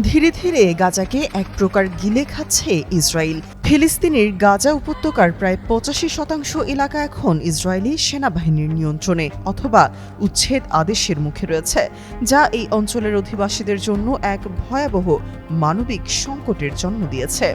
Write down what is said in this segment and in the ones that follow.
ধীরে ধীরে গাজাকে এক প্রকার গিলে খাচ্ছে ইসরায়েল। ফিলিস্তিনের গাজা উপত্যকার প্রায় পঁচাশি শতাংশ এলাকা এখন ইসরায়েলি সেনাবাহিনীর নিয়ন্ত্রণে অথবা উচ্ছেদ আদেশের মুখে রয়েছে, যা এই অঞ্চলের অধিবাসীদের জন্য এক ভয়াবহ মানবিক সংকটের জন্ম দিয়েছে।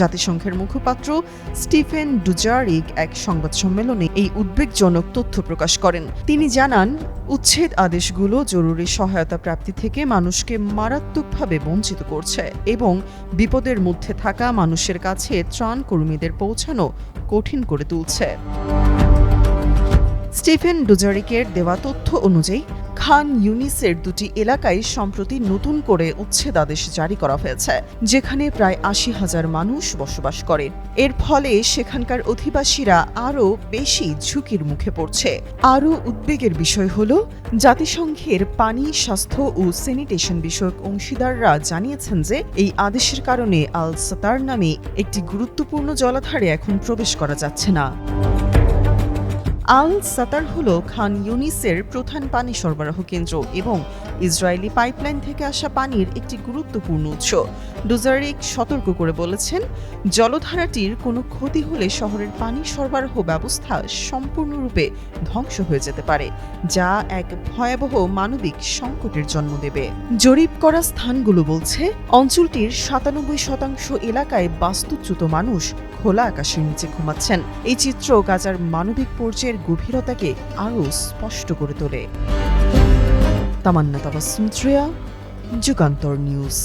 জাতিসংঘের মুখপাত্র স্টিফেন ডুজারিক এক সংবাদ সম্মেলনে এই উদ্বেগজনক তথ্য প্রকাশ করেন। তিনি জানান, উচ্ছেদ আদেশগুলো জরুরি সহায়তা প্রাপ্তি থেকে মানুষকে মারাত্মকভাবে বঞ্চিত করছে এবং বিপদের মধ্যে থাকা মানুষের কাছে ত্রাণ কর্মীদের পৌঁছানো কঠিন করে তুলছে। স্টিফেন ডুজারিকের দেওয়া তথ্য অনুযায়ী খান ইউনিসের দুটি এলাকায় সম্প্রতি নতুন করে উচ্ছেদ আদেশ জারি করা হয়েছে, যেখানে প্রায় আশি হাজার মানুষ বসবাস করে। এর ফলে সেখানকার অধিবাসীরা আরও বেশি ঝুঁকির মুখে পড়ছে। আরও উদ্বেগের বিষয় হল, জাতিসংঘের পানি, স্বাস্থ্য ও স্যানিটেশন বিষয়ক অংশীদাররা জানিয়েছেন যে এই আদেশের কারণে আল সাতার নামে একটি গুরুত্বপূর্ণ জলাধারে এখন প্রবেশ করা যাচ্ছে না। আল সাতার হল খান ইউনিসের প্রধান পানি সরবরাহ কেন্দ্র এবং ইসরায়েলি পাইপলাইন থেকে আসা পানির একটি গুরুত্বপূর্ণ উৎস। ডুজারিক সতর্ক করে বলেছেন, জলধারাটির কোনো ক্ষতি হলে শহরের পানি সরবরাহ ব্যবস্থা সম্পূর্ণরূপে ধ্বংস হয়ে যেতে পারে, যা এক ভয়াবহ মানবিক সংকটের জন্ম দেবে। জরিপ করা স্থানগুলো বলছে, অঞ্চলটির সাতানব্বই শতাংশ এলাকায় বাস্তুচ্যুত মানুষ খোলা আকাশের নিচে ঘুমাচ্ছেন। এই চিত্র গাজার মানবিক পর্যায়ের গভীরতাকে আরও স্পষ্ট করে তোলে। তামান্না তাবাসুম যুগান্তর নিউজ।